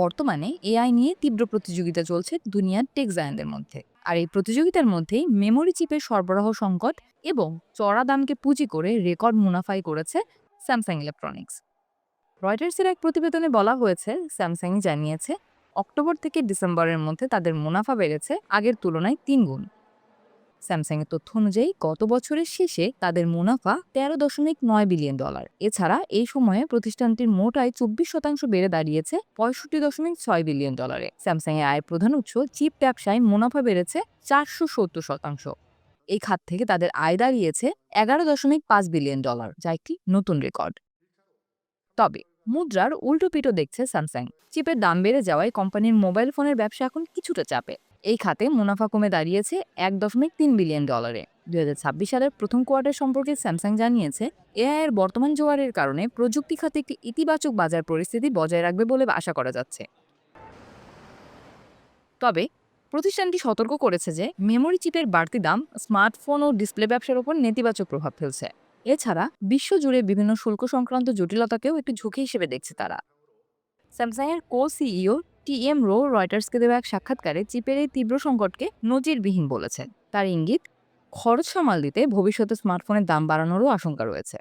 বর্তমানে এআই নিয়ে তীব্র প্রতিযোগিতা চলছে দুনিয়ার টেক জায়ান্টদের মধ্যে। আর এই প্রতিযোগিতার মধ্যেই মেমোরি চিপের সরবরাহ সংকট এবং চড়া দামকে পুঁজি করে রেকর্ড মুনাফাই করেছে স্যামসাং ইলেকট্রনিক্স। রয়টার্সের এক প্রতিবেদনে বলা হয়েছে স্যামসাং জানিয়েছে, অক্টোবর থেকে ডিসেম্বরের মধ্যে তাদের মুনাফা বেড়েছে আগের তুলনায় তিন গুণ। স্যামসাংয়ের তথ্য অনুযায়ী গত বছরের শেষে তাদের মুনাফা তেরো দশমিক নয় বিলিয়ন ডলার। এছাড়া এই সময়ে প্রতিষ্ঠানটির মোট আয় চব্বিশ শতাংশ বেড়ে দাঁড়িয়েছে পঁয়ষট্টি দশমিক ছয় বিলিয়ন ডলারে। স্যামসাং এর আয়ের প্রধান উৎস চিপ ব্যবসায় মুনাফা বেড়েছে চারশো সত্তর শতাংশ। এই খাত থেকে তাদের আয় দাঁড়িয়েছে এগারো দশমিক পাঁচ বিলিয়ন ডলার, যা একটি নতুন রেকর্ড। তবে মুদ্রার উল্টো পিটো দেখছে স্যামসাং চিপের দাম বেড়ে যাওয়ায় কোম্পানির মোবাইল ফোনের ব্যবসা এখন কিছুটা চাপে। এই খাতে মুনাফা কমে দাঁড়িয়েছে এক দশমিক তিন বিলিয়ন ডলারে। দুই হাজার ছাব্বিশ সালের প্রথম কোয়ার্টার সম্পর্কে স্যামসাং জানিয়েছে, এআই এর বর্তমান জোয়ারের কারণে প্রযুক্তি খাতে একটি ইতিবাচক বাজার পরিস্থিতি বজায় রাখবে বলে আশা করা যাচ্ছে। তবে প্রতিষ্ঠানটি সতর্ক করেছে যে মেমোরি চিপের বাড়তি দাম স্মার্টফোন ও ডিসপ্লে ব্যবসার উপর নেতিবাচক প্রভাব ফেলছে। এছাড়া বিশ্বজুড়ে বিভিন্ন শুল্ক সংক্রান্ত জটিলতাকেও একটি ঝুঁকি হিসেবে দেখছে তারা। স্যামসাংয়ের co CEO T M Roh রয়টার্সকে দেওয়া এক সাক্ষাৎকারে চিপের এই তীব্র সংকটকে নজিরবিহীন বলেছেন তার ইঙ্গিত, খরচ সামাল দিতে ভবিষ্যতে স্মার্টফোনের দাম বাড়ানোরও আশঙ্কা রয়েছে।